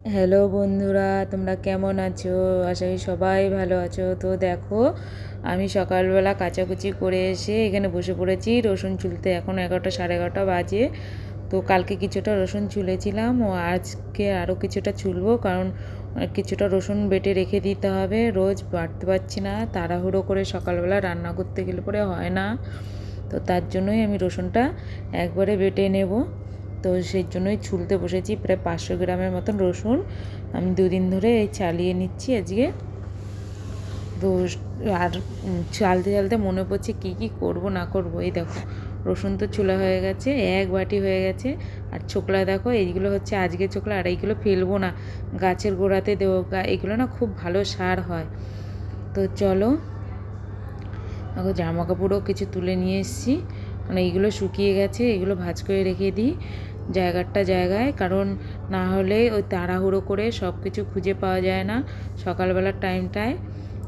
Hello বন্ধুরা, তোমরা কেমন আছো? আশা করি সবাই ভালো আছো। তো দেখো, আমি সকালবেলা কাচাকুচি করে এসে এখানে বসে পড়েছি। রসুন চুলতে এখন এগারোটা, সাড়ে এগারোটা বাজে। তো কালকে কিছুটা রসুন চুলেছিলাম। ও আজকে আরও কিছুটা চুলবো, কারণ কিছুটা রসুন বেটে রেখে দিতে হবে। রোজ বাড়তে পারছি না, তাড়াহুড়ো করে সকালবেলা রান্না করতে গেলে পরে হয় না। তো তার জন্যই আমি রসুনটা একবারে বেটে নেব। তো সেই জন্যই ছুলতে বসেছি প্রায় পাঁচশো গ্রামের মতন রসুন। আমি দুদিন ধরে এই চালিয়ে নিচ্ছি আজকে। তো আর চালতে চালতে মনে পড়ছে কী কী করব, না করব। এই দেখো, রসুন তো চুলা হয়ে গেছে, এক বাটি হয়ে গেছে। আর ছোকলা দেখো, এইগুলো হচ্ছে আজকে ছোকলা, আর এইগুলো ফেলব না। গাছের গোড়াতে দেবো এগুলো না খুব ভালো সার হয়। তো চলো, দেখো জামা কাপড়ও কিছু তুলে নিয়ে এসেছি। মানে এইগুলো শুকিয়ে গেছে, এগুলো ভাজ করে রেখে দিই। জায়গাটা জায়গায়, কারণ না হলে ওই তাড়াহুড়ো করে সব কিছু খুঁজে পাওয়া যায় না সকালবেলার টাইমটায়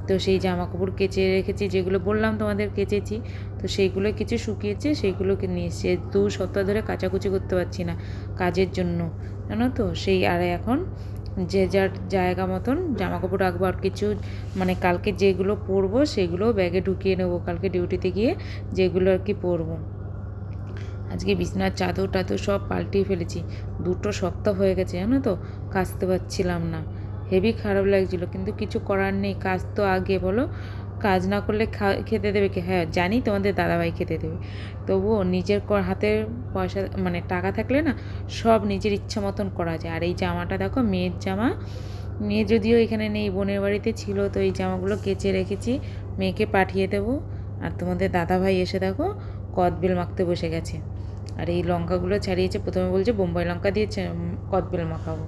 তো সেই জামা কাপড় কেচে রেখেছি, যেগুলো বললাম তোমাদের কেচেছি, তো সেইগুলো কিছু শুকিয়েছে, সেইগুলোকে নিয়ে এসেছি। দু সপ্তাহ ধরে কাচাকুচি করতে পারছি না কাজের জন্য, জানো তো? সেই আর এখন যে যার জায়গা মতন জামা কাপড় রাখব আর কিছু মানে কালকে যেগুলো পরবো সেগুলো ব্যাগে ঢুকিয়ে নেব, কালকে ডিউটিতে গিয়ে যেগুলো আর কি পরবো। আজকে বিছনার চাদর টাদর সব পাল্টিয়ে ফেলেছি। দুটো সপ্তাহ হয়ে গেছে, জানো তো? কাচতে পারছিলাম না। হেভি খারাপ লাগছিল, কিন্তু কিছু করার নেই, কাজ তো আগে, বলো? কাজ না করলে খেতে দেবে কি? হ্যাঁ জানি তোমাদের দাদাভাই খেতে দেবে। তবুও নিজের হাতের পয়সা মানে টাকা থাকলে না, সব নিজের ইচ্ছা মতন করা যায়। আর এই জামাটা দেখো, মেয়ের জামা। মেয়ে যদিও এখানে নেই, বোনের বাড়িতে ছিল, তো এই জামাগুলো কেচে রেখেছি। মেয়েকে পাঠিয়ে দেবো। আর তোমাদের দাদাভাই এসে দেখো কদবেল মাখতে বসে গেছে। আর এই লঙ্কাগুলো ছাড়িয়েছে, প্রথমে বলছে, বোম্বাই লঙ্কা দিয়ে কদবেল মাখাবো।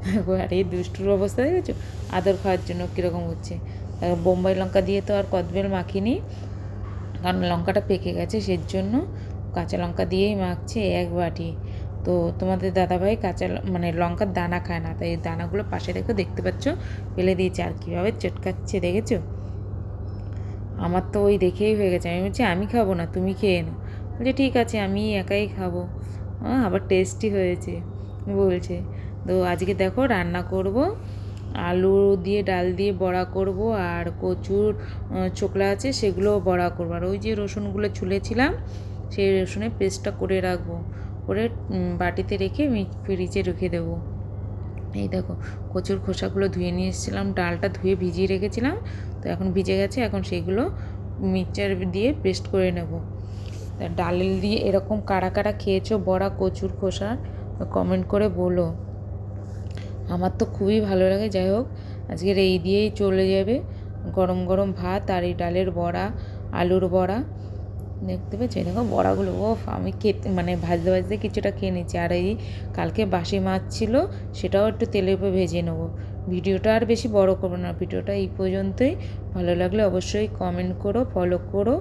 আর এই দুষ্টুর অবস্থা, দেখেছ? আদর খাওয়ার জন্য কীরকম হচ্ছে। বোম্বাই লঙ্কা দিয়ে তো আর কদবেল মাখিনি, কারণ লঙ্কাটা পেকে গেছে সের জন্য কাঁচা লঙ্কা দিয়েই মাখছে এক বাটি। তো তোমাদের দাদাভাই কাঁচা মানে লঙ্কার দানা খায় না, তাই দানাগুলো পাশে দেখো দেখতে পাচ্ছ, ফেলে দিয়েছে। আর কীভাবে চটকাচ্ছে, দেখেছ? আমার তো ওই দেখেই হয়ে গেছে। আমি বলছি, আমি খাব না, তুমি খেয়ে নাও। বলছে, ঠিক আছে, আমি একাই খাব। আবার টেস্টি হয়েছে, বলছে। তো আজকে দেখো রান্না করব, আলু দিয়ে ডাল দিয়ে বড়া করব, আর কচুর ছোকলা আছে সেগুলো বড়া করব। আর ওই যে রসুনগুলো ছুলেছিলাম, সেই রসুনের পেস্টটা করে রাখব। করে বাটিতে রেখে ফ্রিজে রেখে দেবো। এই দেখো, কচুর খোসাগুলো ধুয়ে নিয়ে এসেছিলাম, ডালটা ধুয়ে ভিজিয়ে রেখেছিলাম, তো এখন ভিজে গেছে, এখন সেগুলো মিক্সচার দিয়ে পেস্ট করে নেব। ডালের দিয়ে এরকম কারা কারা খেয়েছো, বড়া, কচুর খোসা, কমেন্ট করে বলো। আমার তো খুবই ভালো লাগে, যাই হোক, আজকের এই দিয়েই চলে যাবে, গরম গরম ভাত আর এই ডালের বড়া, আলুর বড়া। দেখতে পাচ্ছি দেখো বড়াগুলো ও আমি খেতে মানে ভাজতে ভাজতে কিছুটা খেয়ে নিচ্ছি আর এই কালকে বাসি মাছ ছিল, সেটাও একটু তেলের উপর ভেজে নেব। ভিডিওটা আর বেশি বড় করব না, ভিডিওটা এই পর্যন্তই। ভালো লাগলে অবশ্যই কমেন্ট করো ফলো করো।